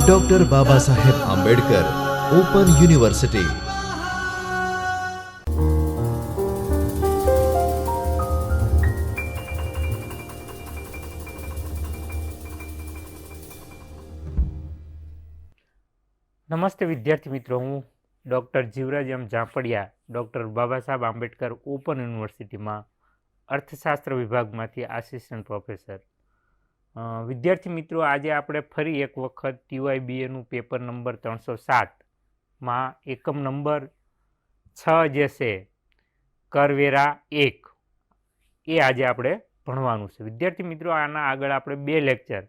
Doctor બાબા Saheb Ambedkar open university નમસ્તે વિદ્યાર્થી મિત્રો, હું doctor Jivraj M Zampadiya, doctor Baba Saheb Ambedkar open યુનિવર્સિટીમાં અર્થશાસ્ત્ર વિભાગમાંથી આસિસ્ટન્ટ પ્રોફેસર વિદ્યાર્થી મિત્રો, આજે આપણે ફરી એક વખત ટીવાય બીએનું પેપર નંબર ત્રણસો સાતમાં એકમ નંબર છ જે છે, કરવેરા એક, એ આજે આપણે ભણવાનું છે. વિદ્યાર્થી મિત્રો, આના આગળ આપણે બે લેક્ચર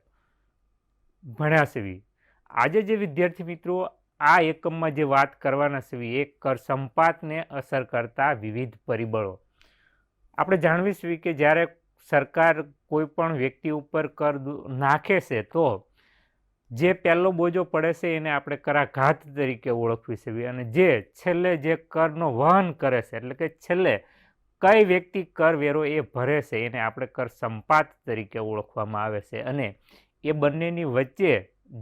ભણ્યા છે આજે જે વિદ્યાર્થી મિત્રો, આ એકમમાં જે વાત કરવાના છે એ કર સંપાતને અસર કરતા વિવિધ પરિબળો. આપણે જાણવીશું કે જ્યારે સરકાર કોઈ પણ વ્યક્તિ ઉપર કર નાખે છે તો જે પહેલો બોજો પડે છે એને આપણે કરાઘાત તરીકે ઓળખવી છે. અને જે છેલ્લે જે કરનો વહન કરે છે એટલે કે છેલ્લે કઈ વ્યક્તિ કર વેરો એ ભરે છે એને આપણે કર સંપાત તરીકે ઓળખવામાં આવે છે. અને એ બંનેની વચ્ચે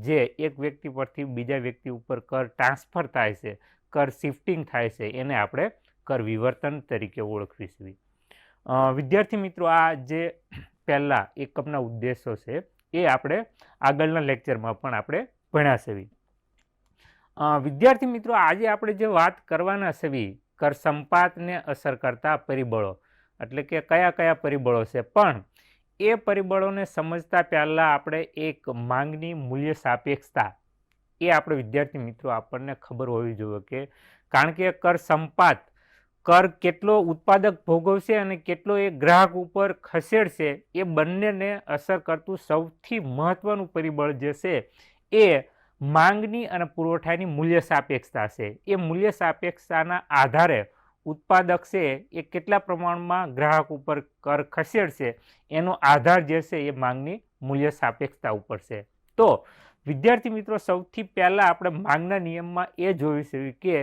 જે એક વ્યક્તિ પરથી બીજા વ્યક્તિ ઉપર કર ટ્રાન્સફર થાય છે કર શિફ્ટિંગ થાય છે એને આપણે કર વિવર્તન તરીકે ઓળખવી અ, વિદ્યાર્થી મિત્રો આ જે પહેલાં એકમના ઉદ્દેશો છે, એ આપણે આગળના લેક્ચરમાં પણ આપણે ભણ્યા છે વિદ્યાર્થી મિત્રો, આજે આપણે જે વાત કરવાના છે કર સંપાતને અસર કરતા પરિબળો. એટલે કે કયા કયા પરિબળો છે, પણ એ પરિબળોને સમજતા પહેલાં આપણે એક માંગની મૂલ્ય સાપેક્ષતા, એ આપણે વિદ્યાર્થી મિત્રો આપણને ખબર હોવી જોઈએ કે, કારણ કે કર સંપાત કર કેટલો ઉત્પાદક ભોગવશે અને કેટલો એ ગ્રાહક ઉપર ખસેડશે, એ બંનેને અસર કરતું સૌથી મહત્ત્વનું પરિબળ જે છે, એ માંગની અને પુરવઠાની મૂલ્ય સાપેક્ષતા છે. એ મૂલ્ય સાપેક્ષતાના આધારે ઉત્પાદક છે, એ કેટલા પ્રમાણમાં ગ્રાહક ઉપર કર ખસેડશે, એનો આધાર જે છે, એ માંગની મૂલ્ય સાપેક્ષતા ઉપર છે. તો વિદ્યાર્થી મિત્રો, સૌથી પહેલાં આપણે માંગના નિયમમાં એ જોઈશું કે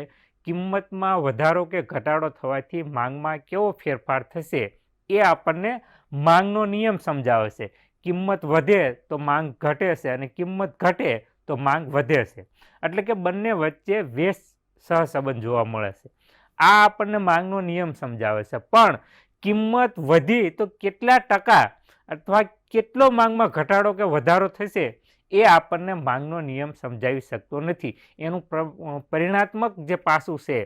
કિંમતમાં વધારો કે ઘટાડો થવાથી માંગમાં કેવો ફેરફાર થશે એ આપણને માંગનો નિયમ સમજાવે છે કિંમત વધે તો માંગ ઘટે છે અને કિંમત ઘટે તો માંગ વધે છે. એટલે કે બંને વચ્ચે વેશ સહસંબંધ જોવા મળે છે. આ આપણને માંગનો નિયમ સમજાવે છે. પણ કિંમત વધી તો કેટલા ટકા અથવા કેટલો માંગમાં ઘટાડો કે વધારો થશે એ આપણને માંગનો નિયમ સમજાવી શકતો નથી. એનું પરિણાત્મક જે પાસું છે,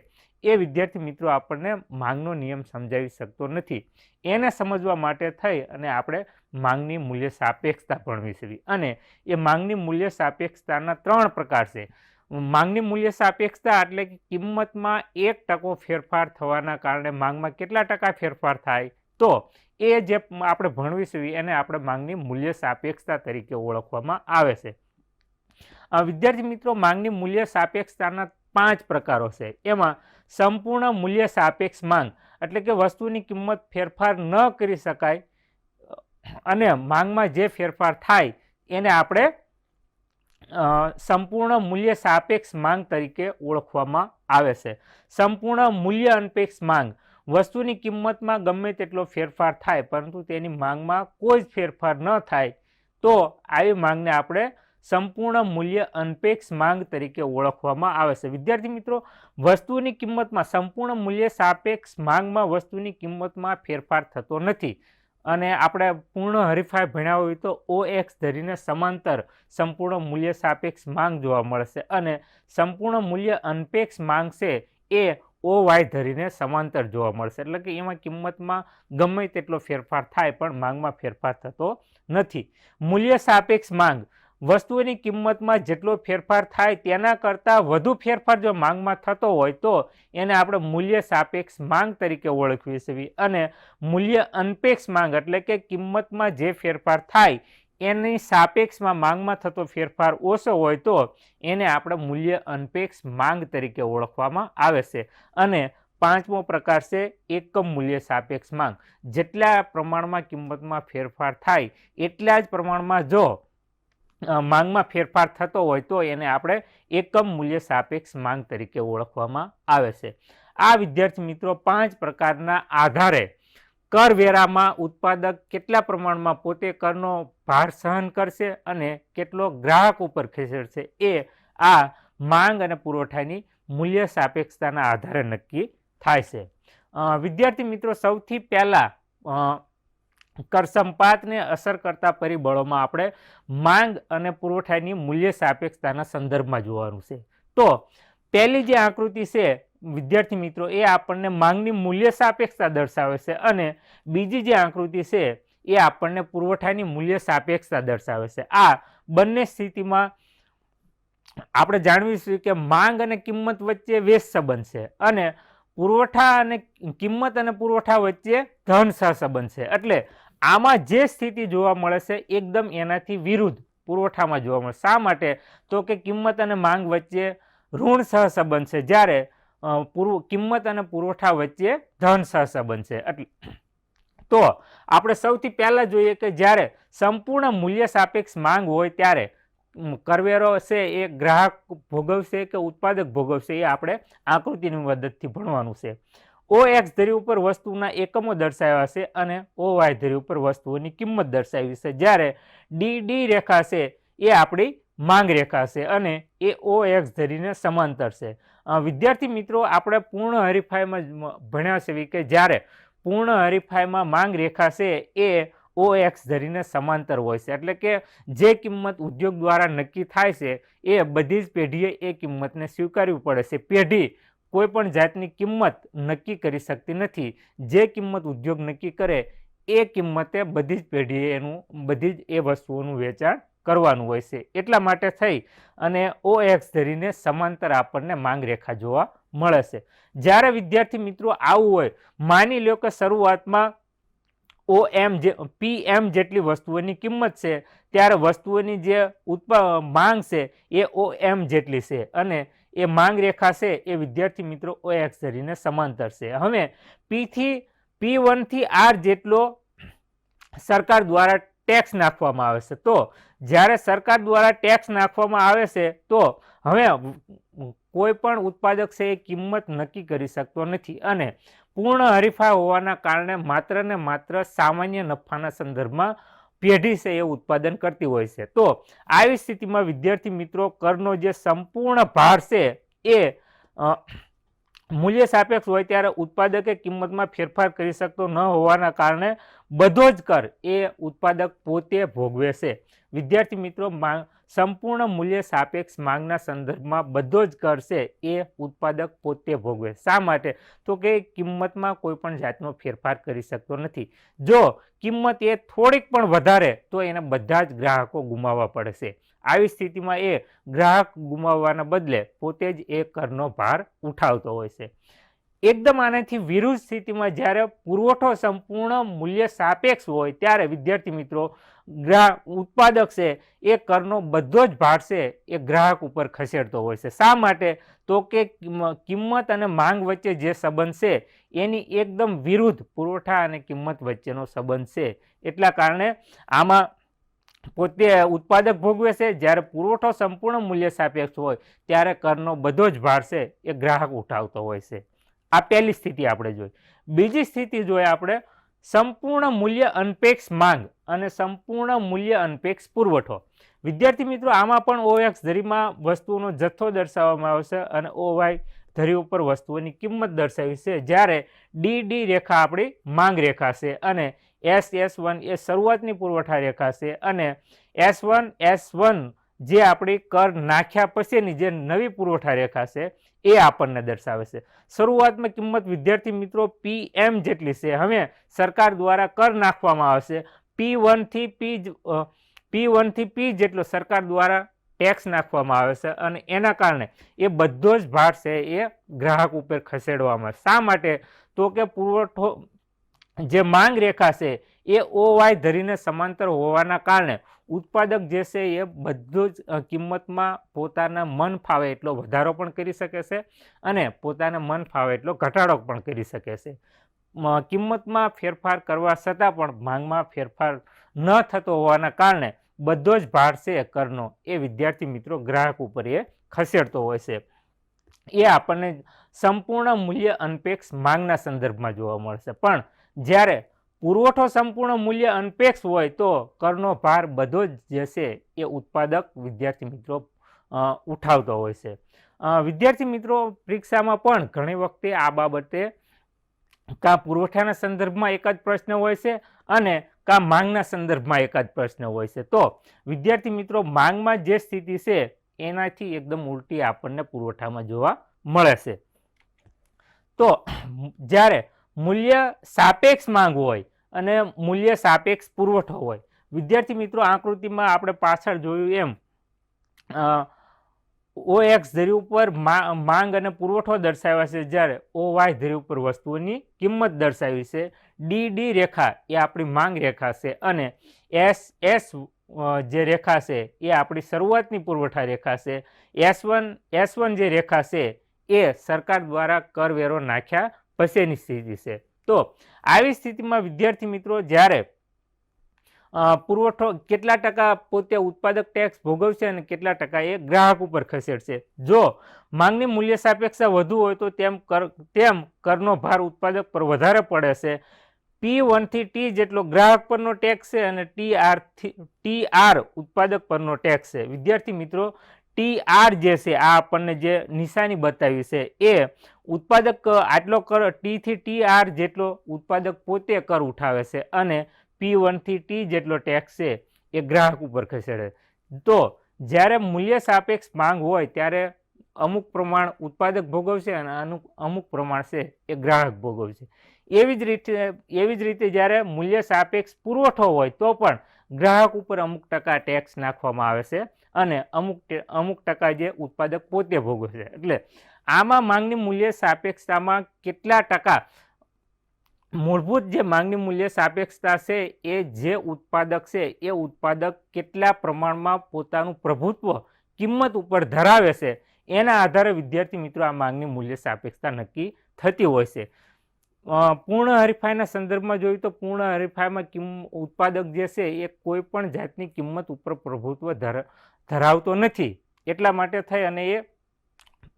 એ વિદ્યાર્થી મિત્રો આપણને માંગનો નિયમ સમજાવી શકતો નથી. એને સમજવા માટે થઈ અને આપણે માંગની મૂલ્ય સાપેક્ષતા ભણવી છે અને એ માંગની મૂલ્ય સાપેક્ષતાના ત્રણ પ્રકાર છે. માંગની મૂલ્ય સાપેક્ષતા એટલે કે કિંમતમાં એક ટકો ફેરફાર થવાના કારણે માંગમાં કેટલા ટકા ફેરફાર થાય? તો એ જે આપણે ભણવીશું એને આપણે માંગની મૂલ્ય સાપેક્ષતા તરીકે ઓળખવામાં આવે છે. વિદ્યાર્થી મિત્રો, માંગની મૂલ્ય સાપેક્ષતાના પાંચ પ્રકારો છે. એમાં સંપૂર્ણ મૂલ્ય સાપેક્ષ માંગ, એટલે કે વસ્તુની કિંમત ફેરફાર ન કરી શકાય, અને માંગમાં જે ફેરફાર થાય, એને આપણે સંપૂર્ણ મૂલ્ય સાપેક્ષ માંગ તરીકે ઓળખવામાં આવે છે. સંપૂર્ણ મૂલ્ય અનપેક્ષ માંગ વસ્તુની કિંમતમાં ગમે તેટલો ફેરફાર થાય, પરંતુ તેની માંગમાં કોઈ જ ફેરફાર ન થાય, તો આવી માંગને આપણે સંપૂર્ણ મૂલ્ય અનપેક્ષ માંગ તરીકે ઓળખવામાં આવે છે. વિદ્યાર્થી મિત્રો, વસ્તુની કિંમતમાં સંપૂર્ણ મૂલ્ય સાપેક્ષ માંગમાં વસ્તુની કિંમતમાં ફેરફાર થતો નથી અને આપણે પૂર્ણ હરીફાઈ ભણ્યા હોય તો ઓ એક્સ ધરીને સમાંતર સંપૂર્ણ મૂલ્ય સાપેક્ષ માંગ જોવા મળશે અને સંપૂર્ણ મૂલ્ય અનપેક્ષ માંગ છે એ ઓ વાય ધરીને સમાંતર જોવા મળશે. એટલે કે એમાં કિંમતમાં ગમે તેટલો ફેરફાર થાય પણ માંગમાં ફેરફાર થતો નથી. મૂલ્ય સાપેક્ષ માંગ. વસ્તુની કિંમતમાં જેટલો ફેરફાર થાય તેના કરતાં વધુ ફેરફાર જો માંગમાં થતો હોય તો એને આપણે મૂલ્ય સાપેક્ષ માંગ તરીકે ઓળખવી છીએ અને મૂલ્ય અનપેક્ષ માંગ એટલે કે કિંમતમાં જે ફેરફાર થાય એની સાપેક્ષમાં માંગમાં થતો ફેરફાર ઓછો હોય તો એને આપણે મૂલ્ય અનપેક્ષ માંગ તરીકે ઓળખવામાં આવે છે. અને પાંચમો પ્રકાર છે, એકમ મૂલ્ય સાપેક્ષ માંગ. જેટલા પ્રમાણમાં કિંમતમાં ફેરફાર થાય, એટલા જ પ્રમાણમાં જો માંગમાં ફેરફાર થતો હોય તો એને આપણે એકમ મૂલ્ય સાપેક્ષ માંગ તરીકે ઓળખવામાં આવે છે. આ વિદ્યાર્થી મિત્રો, પાંચ પ્રકારના આધારે કરવેરામાં ઉત્પાદક કેટલા પ્રમાણમાં પોતે કરનો ભાર સહન કરશે અને કેટલો ગ્રાહક ઉપર ખસેડશે એ આ માંગ અને પુરવઠાની મૂલ્ય સાપેક્ષતાના આધારે નક્કી થાય છે. વિદ્યાર્થી મિત્રો, સૌથી પહેલાં કર સંપાતને અસર કરતા પરિબળોમાં આપણે માંગ અને પુરવઠાની મૂલ્ય સાપેક્ષતાના સંદર્ભમાં જોવાનું છે. તો, પહેલી જે આકૃતિ છે વિદ્યાર્થી મિત્રો, એ આપણને માંગની મૂલ્ય સાપેક્ષતા દર્શાવે છે અને બીજી જે આકૃતિ છે, એ આપણને પુરવઠાની મૂલ્ય સાપેક્ષતા દર્શાવે છે. આ બંને સ્થિતિમાં આપણે જાણવીશું કે માંગ અને કિંમત વચ્ચે વેશ સંબંધ છે અને પુરવઠા અને કિંમત અને પુરવઠા વચ્ચે ધન સહસંબંધ છે. એટલે આમાં જે સ્થિતિ જોવા મળે છે, એકદમ એનાથી વિરુદ્ધ પુરવઠામાં જોવા મળે શા માટે? તો કે કિંમત અને માંગ વચ્ચે ઋણ સહસંબંધ છે. જ્યારે પૂર્વ, કિંમત અને પુરવઠા વચ્ચે ધન સહસંબંધ છે. એટલે, તો આપણે સૌથી પહેલાં જોઈએ કે જ્યારે સંપૂર્ણ મૂલ્ય સાપેક્ષ માંગ હોય ત્યારે કરવેરો છે એ ગ્રાહક ભોગવશે કે ઉત્પાદક ભોગવશે એ આપણે આકૃતિની મદદથી ભણવાનું છે. ઓ એક્સ ધરી ઉપર વસ્તુના એકમો દર્શાવ્યા છે અને ઓ વાય ધરી ઉપર વસ્તુઓની કિંમત દર્શાવી છે. જ્યારે ડી ડી રેખા છે એ આપણી માંગ રેખા છે અને એ ઓ એક્સ ધરીને સમાંતર છે. વિદ્યાર્થી મિત્રો, આપણે પૂર્ણ હરીફાઈમાં ભણ્યા છે કે જ્યારે પૂર્ણ હરીફાઈમાં માંગ રેખા છે એ ઓ એક્સ ધરીને સમાંતર હોય છે. એટલે કે જે કિંમત ઉદ્યોગ દ્વારા નક્કી થાય છે, એ બધી જ પેઢીએ એ કિંમતને સ્વીકારવી પડે છે. પેઢી કોઈ પણ જાતની કિંમત નક્કી કરી શકતી નથી. જે કિંમત ઉદ્યોગ નક્કી કરે, એ કિંમતે બધી જ પેઢીએ એનું, બધી જ એ વસ્તુઓનું વેચાણ કરવાનું હોય છે. એટલા માટે થઈ અને ઓ એક્સ ધરીને સમાંતર આપણને માંગ રેખા જોવા મળે છે. જ્યારે વિદ્યાર્થી મિત્રો આવું હોય, માની લો કે શરૂઆતમાં ઓ એમ જે પી એમ જેટલી વસ્તુઓની કિંમત છે, ત્યારે વસ્તુઓની જે ઉત્પા, માંગ છે એ ઓ એમ જેટલી છે અને એ માંગ રેખા છે એ વિદ્યાર્થી મિત્રો ઓ એક્સ ધરીને સમાંતર છે. હવે પીથી પી વનથી આર જેટલો સરકાર દ્વારા ટેક્સ નાખવામાં આવે છે. તો જ્યારે સરકાર દ્વારા ટેક્સ નાખવામાં આવે છે, તો હવે કોઈ પણ ઉત્પાદક છે એ કિંમત નક્કી કરી શકતો નથી અને પૂર્ણ હરીફા હોવાના કારણે માત્ર ને માત્ર સામાન્ય નફાના સંદર્ભમાં પેઢી છે એ ઉત્પાદન કરતી હોય છે. તો આવી સ્થિતિમાં વિદ્યાર્થી મિત્રો કરનો જે સંપૂર્ણ ભાર છે એ મૂલ્ય સાપેક્ષ હોય ત્યારે ઉત્પાદકે કિંમતમાં ફેરફાર કરી શકતો ન હોવાના કારણે બધો જ કર એ ઉત્પાદક પોતે ભોગવે છે. વિદ્યાર્થી મિત્રો, માંગ, સંપૂર્ણ મૂલ્ય સાપેક્ષ માંગના સંદર્ભમાં બધો જ કર છે એ ઉત્પાદક પોતે ભોગવે. શા માટે? તો કે કિંમતમાં કોઈ પણ જાતનો ફેરફાર કરી શકતો નથી. જો કિંમત એ થોડીક પણ વધારે, તો એને બધા જ ગ્રાહકો ગુમાવવા પડશે આવી સ્થિતિમાં એ ગ્રાહક ગુમાવવાના બદલે પોતે જ એ કરનો ભાર ઉઠાવતો હોય છે. એકદમ આનાથી વિરુદ્ધ સ્થિતિમાં જ્યારે પુરવઠો સંપૂર્ણ મૂલ્ય સાપેક્ષ હોય ત્યારે વિદ્યાર્થી મિત્રો ગ્રાહક ઉત્પાદક છે, એ કરનો બધો જ ભાર છે એ ગ્રાહક ઉપર ખસેડતો હોય છે. શા માટે? તો કે કિંમત અને માંગ વચ્ચે જે સંબંધ છે, એની એકદમ વિરુદ્ધ પુરવઠા અને કિંમત વચ્ચેનો સંબંધ છે. એટલા કારણે આમાં પોતે ઉત્પાદક ભોગવે છે, જ્યારે પુરવઠો સંપૂર્ણ મૂલ્ય સાપેક્ષ હોય, ત્યારે કરનો બધો જ ભાર છે એ ગ્રાહક ઉઠાવતો હોય છે. આ પહેલી સ્થિતિ આપણે જોઈ. બીજી સ્થિતિ જોઈએ આપણે, સંપૂર્ણ મૂલ્ય અનપેક્ષ માંગ અને સંપૂર્ણ મૂલ્ય અનપેક્ષ પુરવઠો. વિદ્યાર્થી મિત્રો, આમાં પણ ઓએક્સ ધરીમાં વસ્તુઓનો જથ્થો દર્શાવવામાં આવશે અને ઓવાય ધરી ઉપર વસ્તુઓની કિંમત દર્શાવી છે. જ્યારે ડી ડી રેખા આપણી માંગ રેખા છે અને એસ એસ વન એ શરૂઆતની પુરવઠા રેખા છે અને એસ વન એસ વન જે આપણી કર નાખ્યા પછીની જે નવી પુરવઠા રેખા છે એ આપણને દર્શાવે છે. શરૂઆતમાં કિંમત વિદ્યાર્થી મિત્રો પી એમ જેટલી છે. હવે સરકાર દ્વારા કર નાખવામાં આવશે. પી વનથી પી પી વનથી પી જેટલો સરકાર દ્વારા ટેક્સ નાખવામાં આવે છે અને એના કારણે એ બધો જ ભાર છે એ ગ્રાહક ઉપર ખસેડવામાં. શા માટે? તો કે પુરવઠો જે માંગ રેખા છે, એ ઓ વાય ધરીને સમાંતર હોવાના કારણે ઉત્પાદક જે છે એ બધું જ કિંમતમાં પોતાના મન ફાવે એટલો વધારો પણ કરી શકે છે અને પોતાના મન ફાવે એટલો ઘટાડો પણ કરી શકે છે. કિંમતમાં ફેરફાર કરવા છતાં પણ માંગમાં ફેરફાર ન થતો હોવાના કારણે બધો જ ભાર છે કરનો. એ વિદ્યાર્થી મિત્રો ગ્રાહક ઉપર એ ખસેડતો હોય છે. એ આપણને સંપૂર્ણ મૂલ્ય અનપેક્ષ માંગના સંદર્ભમાં જોવા મળશે. પણ જ્યારે પુરવઠો સંપૂર્ણ મૂલ્ય અનપેક્ષ હોય તો કરનો ભાર બધો જ જશે એ ઉત્પાદક વિદ્યાર્થી મિત્રો ઉઠાવતો હોય છે. વિદ્યાર્થી મિત્રો, પરીક્ષામાં પણ ઘણી વખતે આ બાબતે કાં પુરવઠાના સંદર્ભમાં એક જ પ્રશ્ન હોય છે અને કાં માંગના સંદર્ભમાં એક જ પ્રશ્ન હોય છે. તો વિદ્યાર્થી મિત્રો, માંગમાં જે સ્થિતિ છે એનાથી એકદમ ઉલટી આપણને પુરવઠામાં જોવા મળે છે. તો જ્યારે મૂલ્ય સાપેક્ષ માંગ હોય અને મૂલ્ય સાપેક્ષ પુરવઠો હોય. વિદ્યાર્થી મિત્રો આકૃતિમાં આપણે પાછળ જોયું એમ ઓ એક્સ ધરી ઉપર માંગ અને પુરવઠો દર્શાવ્યા છે જ્યારે ઓ વાય ધરી ઉપર વસ્તુઓની કિંમત દર્શાવી છે. ડી ડી રેખા એ આપણી માંગ રેખા છે અને એસ એસ જે રેખા છે એ આપણી શરૂઆતની પુરવઠા રેખા છે. એસ વન એસ વન જે રેખા છે એ સરકાર દ્વારા કરવેરો નાખ્યા પછીની સ્થિતિ છે. તો આવી સ્થિતિમાં વિદ્યાર્થી મિત્રો, જ્યારે પુરવઠો કેટલા ટકા પોતે ઉત્પાદક ટેક્સ ભોગવશે અને કેટલા ટકા એ ગ્રાહક ઉપર ખસેડશે. જો માંગની મૂલ્ય સાપેક્ષા વધુ હોય તો તેમ કર, તેમ કરનો ભાર ઉત્પાદક પર વધારે પડે છે. પી વનથી ટી જેટલો ગ્રાહક પરનો ટેક્સ છે અને ટી આરથી ટી આર ઉત્પાદક પરનો ટેક્સ છે. વિદ્યાર્થી મિત્રો ટી આર જે છે, આ આપણને જે નિશાની બતાવી છે, એ ઉત્પાદક આટલો કર ટીથી ટી આર જેટલો ઉત્પાદક પોતે કર ઉઠાવે છે અને પી વનથી ટી જેટલો ટેક્સ છે, એ ગ્રાહક ઉપર ખસેડે તો જ્યારે મૂલ્ય સાપેક્ષ માંગ હોય, ત્યારે અમુક પ્રમાણ ઉત્પાદક ભોગવશે અને અમુક અમુક પ્રમાણ છે, એ ગ્રાહક ભોગવશે. એવી જ રીતે, એવી જ રીતે જ્યારે મૂલ્ય સાપેક્ષ પુરવઠો હોય, તો પણ ગ્રાહક ઉપર અમુક ટકા ટેક્સ નાખવામાં આવે છે. અને અમુક અમુક ટકા જે ઉત્પાદક પોતે ભોગવશે એટલે આમાં માંગની મૂલ્ય સાપેક્ષતામાં કેટલા ટકા? મૂળભૂત જે માંગની મૂલ્ય સાપેક્ષતા છે એ જે ઉત્પાદક છે, એ ઉત્પાદક કેટલા પ્રમાણમાં પોતાનું પ્રભુત્વ, કિંમત ઉપર ધરાવે છે, એના આધારે વિદ્યાર્થી મિત્રો આ માંગની મૂલ્ય સાપેક્ષતા નક્કી થતી હોય છે. પૂર્ણ હરીફાઈના સંદર્ભમાં જોઈએ તો પૂર્ણ હરીફાઈમાં કિંમ, ઉત્પાદક જે છે એ કોઈ પણ જાતની કિંમત ઉપર પ્રભુત્વ ધરા ધરાવતો નથી. એટલા માટે થઈ અને એ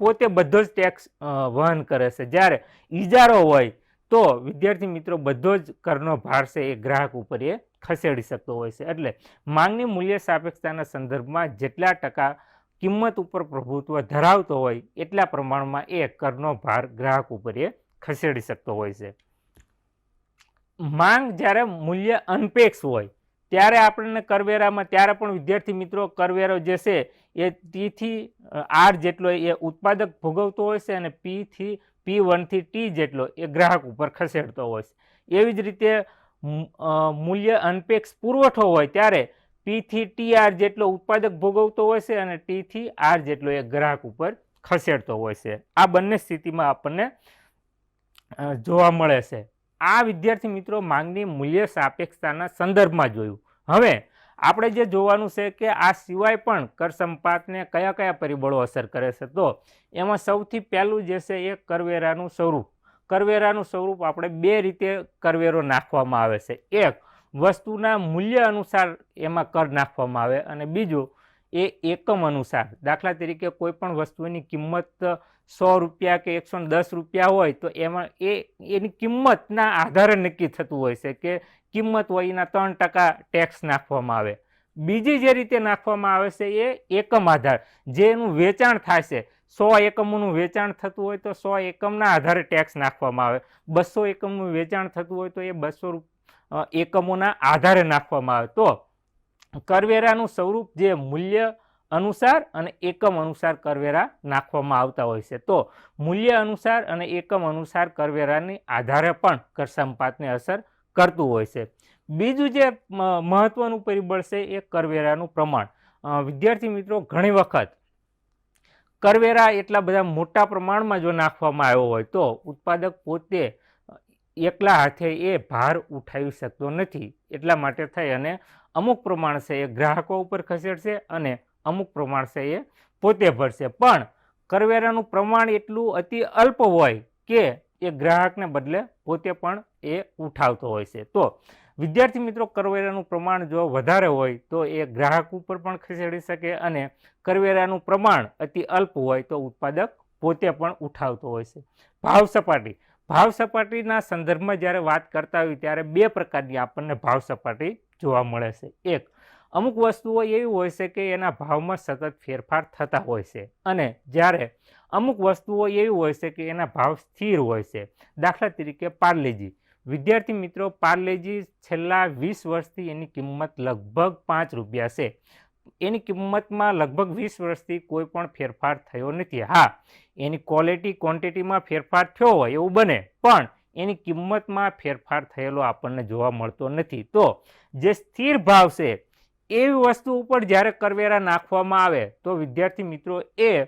પોતે બધો જ ટેક્સ વહન કરે છે. જ્યારે ઇજારો હોય તો વિદ્યાર્થી મિત્રો બધો જ કરનો ભાર છે એ ગ્રાહક ઉપર એ ખસેડી શકતો હોય છે. એટલે માંગની મૂલ્ય સાપેક્ષતાના સંદર્ભમાં જેટલા ટકા કિંમત ઉપર પ્રભુત્વ ધરાવતો હોય એટલા પ્રમાણમાં એ કરનો ભાર ગ્રાહક ઉપર એ ખસેડી શકતો હોય છે. માંગ જ્યારે મૂલ્ય અનપેક્ષ હોય ત્યારે આપણને કરવેરામાં, ત્યારે પણ વિદ્યાર્થી મિત્રો કરવેરો જે છે, એ ટીથી આર જેટલો એ ઉત્પાદક ભોગવતો હોય છે અને પીથી પી વનથી ટી જેટલો એ ગ્રાહક ઉપર ખસેડતો હોય છે. એવી જ રીતે મૂલ્ય અનપેક્ષ પુરવઠો હોય ત્યારે પીથી ટી આર જેટલો ઉત્પાદક ભોગવતો હોય છે અને ટીથી આર જેટલો એ ગ્રાહક ઉપર ખસેડતો હોય છે. આ બંને સ્થિતિમાં આપણને જોવા મળે છે. આ વિદ્યાર્થી મિત્રો માંગની મૂલ્ય સાપેક્ષતાના સંદર્ભમાં જોયું. હવે આપણે જે જોવાનું છે કે આ સિવાય પણ કર સંપાતને કયા કયા પરિબળો અસર કરે છે, તો એમાં સૌથી પહેલું જે છે એ કરવેરાનું સ્વરૂપ. કરવેરાનું સ્વરૂપ આપણે બે રીતે કરવેરો નાખવામાં આવે છે. એક વસ્તુના મૂલ્ય અનુસાર એમાં કર નાખવામાં આવે અને બીજું એ એકમ અનુસાર. દાખલા તરીકે કોઈ પણ વસ્તુની કિંમત સો રૂપિયા કે એકસો દસ રૂપિયા હોય તો એમાં એ, એની કિંમતના આધારે નક્કી થતું હોય છે કે કિંમત હોય એના ત્રણ ટકા ટેક્સ નાખવામાં આવે. બીજી જે રીતે નાખવામાં આવે છે એ એકમ આધાર. જે એનું વેચાણ થાય છે, સો એકમોનું વેચાણ થતું હોય તો સો એકમના આધારે ટેક્સ નાખવામાં આવે. બસો એકમનું વેચાણ થતું હોય તો એ બસો એકમોના આધારે નાખવામાં આવે. તો કરવેરાનું સ્વરૂપ જે મૂલ્ય અનુસાર અને એકમ અનુસાર કરવેરા નાખવામાં આવતા હોય છે. તો મૂલ્ય અનુસાર અને એકમ અનુસાર કરવેરાની આધારે પણ કર સંપાતને અસર કરતું હોય છે. બીજું જે મહત્વનું પરિબળ છે એ કરવેરાનું પ્રમાણ. વિદ્યાર્થી મિત્રો, ઘણી વખત કરવેરા એટલા બધા મોટા પ્રમાણમાં જો નાખવામાં આવ્યો હોય તો ઉત્પાદક પોતે એકલા હાથે એ ભાર ઉઠાવી શકતો નથી. એટલા માટે થઈ અને અમુક પ્રમાણ છે એ ગ્રાહકો ઉપર ખસેડશે અને અમુક પ્રમાણ છે એ પોતે ભરશે. પણ કરવેરાનું પ્રમાણ એટલું અતિ અલ્પ હોય કે એ ગ્રાહકને બદલે પોતે પણ એ ઉઠાવતો હોય છે. તો વિદ્યાર્થી મિત્રો, કરવેરાનું પ્રમાણ જો વધારે હોય તો એ ગ્રાહક ઉપર પણ ખસેડી શકે અને કરવેરાનું પ્રમાણ અતિ અલ્પ હોય તો ઉત્પાદક પોતે પણ ઉઠાવતો હોય છે. ભાવ સપાટી. ભાવ સપાટીના સંદર્ભમાં જ્યારે વાત કરતા હોય ત્યારે બે પ્રકારની આપણને ભાવ સપાટી જોવા મળે છે. એક, અમુક વસ્તુઓ એવી હોય છે કે એના ભાવમાં સતત ફેરફાર થતા હોય છે અને જ્યારે અમુક વસ્તુઓ એવી હોય છે કે એના ભાવ સ્થિર હોય છે. દાખલા તરીકે પાર્લેજી. વિદ્યાર્થી મિત્રો, પાર્લેજી છેલ્લા વીસ વર્ષથી એની કિંમત લગભગ પાંચ રૂપિયા છે. એની કિંમતમાં લગભગ વીસ વર્ષથી કોઈ પણ ફેરફાર થયો નથી. હા, એની ક્વોલિટી ક્વોન્ટિટીમાં ફેરફાર થયો હોય એવું બને, પણ એની કિંમતમાં ફેરફાર થયેલો આપણને જોવા મળતો નથી. તો જે સ્થિર ભાવ છે, એવી વસ્તુ ઉપર જ્યારે કરવેરા નાખવામાં આવે, તો વિદ્યાર્થી મિત્રો, એ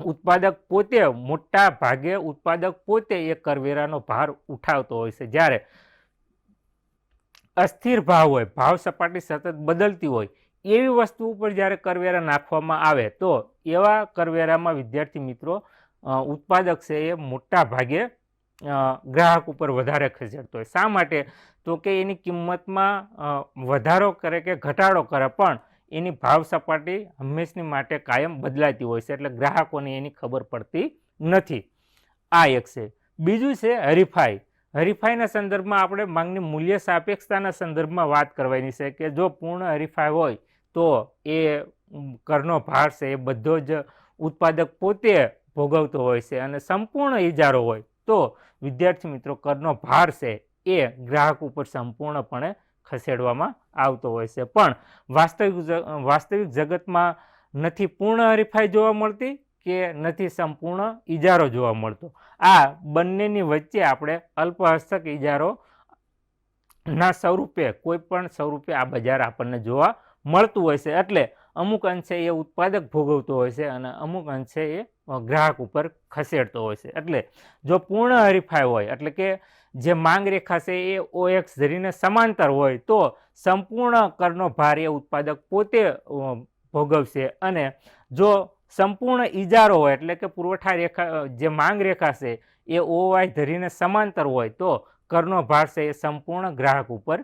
ઉત્પાદક પોતે, મોટા ભાગે ઉત્પાદક પોતે એ કરવેરાનો ભાર ઉઠાવતો હોય છે. જ્યારે અસ્થિર ભાવ હોય, ભાવ સપાટી સતત બદલતી હોય એવી વસ્તુ ઉપર જ્યારે કરવેરા નાખવામાં આવે, તો એવા કરવેરામાં વિદ્યાર્થી મિત્રો ઉત્પાદક છે એ મોટા ભાગે ગ્રાહક ઉપર વધારે ખસેડતો હોય. શા માટે? તો કે એની કિંમતમાં વધારો કરે કે ઘટાડો કરે, પણ એની ભાવ સપાટી હંમેશની માટે કાયમ બદલાતી હોય છે, એટલે ગ્રાહકોને એની ખબર પડતી નથી. આ એક છે. બીજું છે હરીફાઈ. હરીફાઈના સંદર્ભમાં આપણે માંગની મૂલ્ય સાપેક્ષતાના સંદર્ભમાં વાત કરવાની છે કે જો પૂર્ણ હરીફાઈ હોય તો એ કરનો ભાર છે એ બધો જ ઉત્પાદક પોતે ભોગવતો હોય છે અને સંપૂર્ણ ઇજારો હોય તો વિદ્યાર્થી મિત્રો કરનો ભાર છે એ ગ્રાહક ઉપર સંપૂર્ણપણે ખસેડવામાં આવતો હોય છે. પણ વાસ્તવિક વાસ્તવિક જગતમાં નથી પૂર્ણ હરીફાઈ જોવા મળતી કે નથી સંપૂર્ણ ઇજારો જોવા મળતો? આ બંનેની વચ્ચે આપણે અલ્પહસ્તક ઇજારો ના સ્વરૂપે, કોઈ પણ સ્વરૂપે આ બજાર આપણને જોવા મળતું હોય છે. એટલે અમુક અંશે એ ઉત્પાદક ભોગવતો હોય છે અને અમુક અંશે એ ગ્રાહક ઉપર ખસેડતો હોય છે. એટલે જો પૂર્ણ હરીફાઈ હોય, એટલે કે જે માંગ રેખા છે એ ઓએક્સ ધરીને સમાંતર હોય, તો સંપૂર્ણ કરનો ભાર એ ઉત્પાદક પોતે ભોગવશે. અને જો સંપૂર્ણ ઇજારો હોય, એટલે કે પુરવઠા રેખા જે માંગ રેખા છે એ ઓવાય ધરીને સમાંતર હોય, તો કરનો ભાર છે એ સંપૂર્ણ ગ્રાહક ઉપર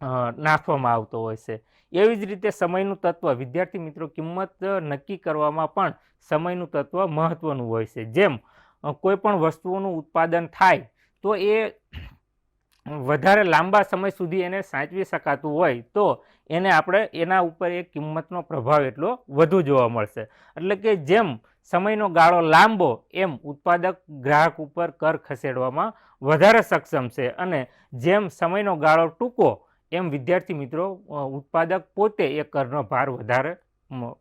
નાખવામાં આવતો હોય છે. એવી જ રીતે સમયનું તત્વ, વિદ્યાર્થી મિત્રો, કિંમત નક્કી કરવામાં પણ સમયનું તત્વ મહત્ત્વનું હોય છે. જેમ કોઈપણ કોઈ પણ વસ્તુઓનું ઉત્પાદન થાય, તો એ વધારે લાંબા સમય સુધી એને સાચવી શકાતું હોય, તો એને આપણે એના ઉપર એ કિંમતનો પ્રભાવ એટલો વધુ જોવા મળશે. એટલે કે જેમ, સમયનો ગાળો લાંબો, એમ ઉત્પાદક ગ્રાહક ઉપર કર ખસેડવામાં વધારે સક્ષમ છે. અને જેમ સમયનો ગાળો ટૂંકો એમ વિદ્યાર્થી મિત્રો ઉત્પાદક પોતે એ કરનો ભાર વધારે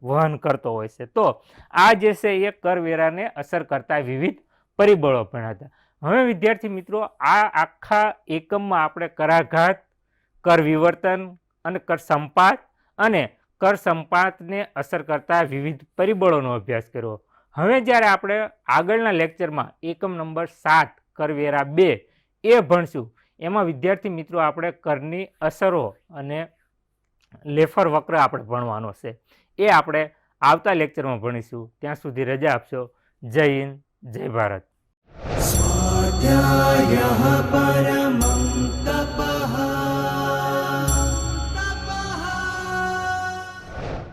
વહન કરતો હોય છે. તો આ જે છે એ કરવેરાને અસર કરતા વિવિધ પરિબળો પણ હતા હવે વિદ્યાર્થી મિત્રો, આ આખા એકમમાં આપણે કરાઘાત, કર વિવર્તન અને કર સંપાત અને કર સંપાતને અસર કરતા વિવિધ પરિબળોનો અભ્યાસ કર્યો. હવે જ્યારે આપણે આગળના લેક્ચરમાં એકમ નંબર સાત, કરવેરા બે, એ ભણશું એમાં વિદ્યાર્થી મિત્રો આપણે કરની અસરો અને લેફર વક્ર આપણે ભણવાનો છે. એ આપણે આવતા લેક્ચરમાં ભણીશું. ત્યાં સુધી રજા આપશો. જય હિન્દ, જય ભારત. સ્વાધ્યાય